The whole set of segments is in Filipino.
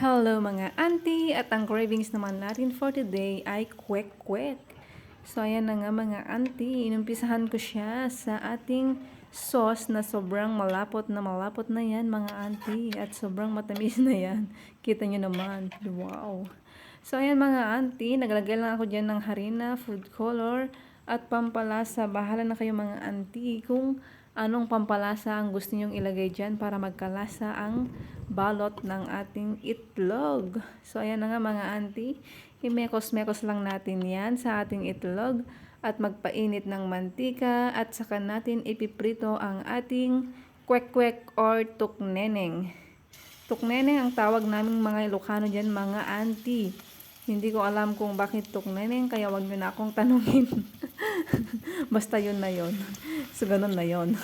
Hello mga auntie! At ang cravings naman natin for today ay kwek-kwek. So ayan na nga mga auntie, inumpisahan ko siya sa ating sauce na sobrang malapot na malapot na yan mga auntie. At sobrang matamis na yan. Kita nyo naman. Wow! So ayan mga auntie, naglagay lang ako dyan ng harina, food color, at pampalasa. Bahala na kayo mga auntie kung anong pampalasa ang gusto nyong ilagay dyan para magkalasa ang balot ng ating itlog. So, ayan na nga mga auntie. Imekos-mekos lang natin yan sa ating itlog at magpainit ng mantika at saka natin ipiprito ang ating kwek-kwek or tukneneng. Tukneneng ang tawag naming mga Ilocano dyan, mga auntie. Hindi ko alam kung bakit tukneneng, kaya wag nyo na akong tanungin. Basta yun na yun. So, ganun na yun.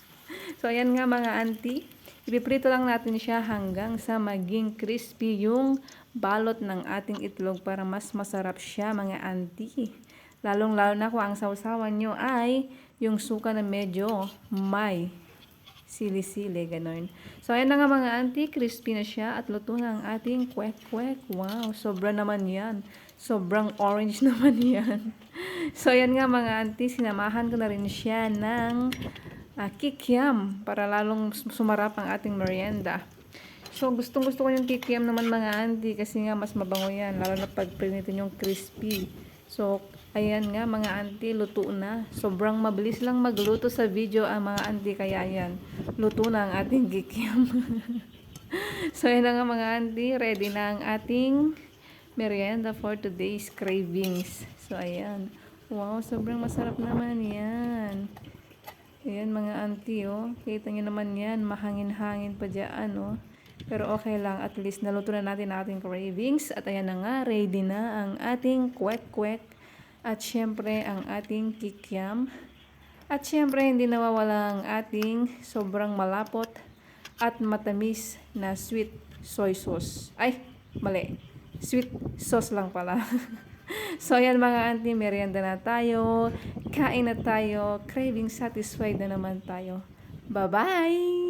so, ayan nga mga auntie. Ipiprito lang natin siya hanggang sa maging crispy yung balot ng ating itlog para mas masarap siya mga auntie. Lalong-lalo na kung ang sausawan nyo ay yung suka na medyo may sili-sili, ganun. So, ayan na nga mga auntie, crispy na siya at luto na ang ating kwek-kwek. Wow, sobra naman yan. Sobrang orange naman yan. so, ayan nga mga auntie, sinamahan ko na rin siya ng uh, kikiam para lalong sumarap ang ating merienda. So, gustong gusto ko yung kikiam naman mga auntie kasi nga mas mabango yan, lalo na pag prinitin yung crispy. So, ayan nga mga auntie, luto na. Sobrang mabilis lang magluto sa video ang mga auntie, kaya yan, luto na ang ating kikiam. so, ayan nga mga auntie, ready na ang ating merienda for today's cravings. So, ayan. Wow, sobrang masarap naman yan. Ayan mga auntie, oh. Kita nyo naman yan, mahangin-hangin pa dyan, oh. Pero okay lang, at least naluto na natin ang ating cravings. At ayan na nga, ready na ang ating kwek-kwek. At syempre, ang ating kikiam. At syempre, hindi nawawala ang ating sobrang malapot at matamis na sweet soy sauce. Ay, mali. Sweet sauce lang pala. so, ayan mga auntie, merienda na tayo. Kain na tayo. Craving satisfied na naman tayo. Bye-bye!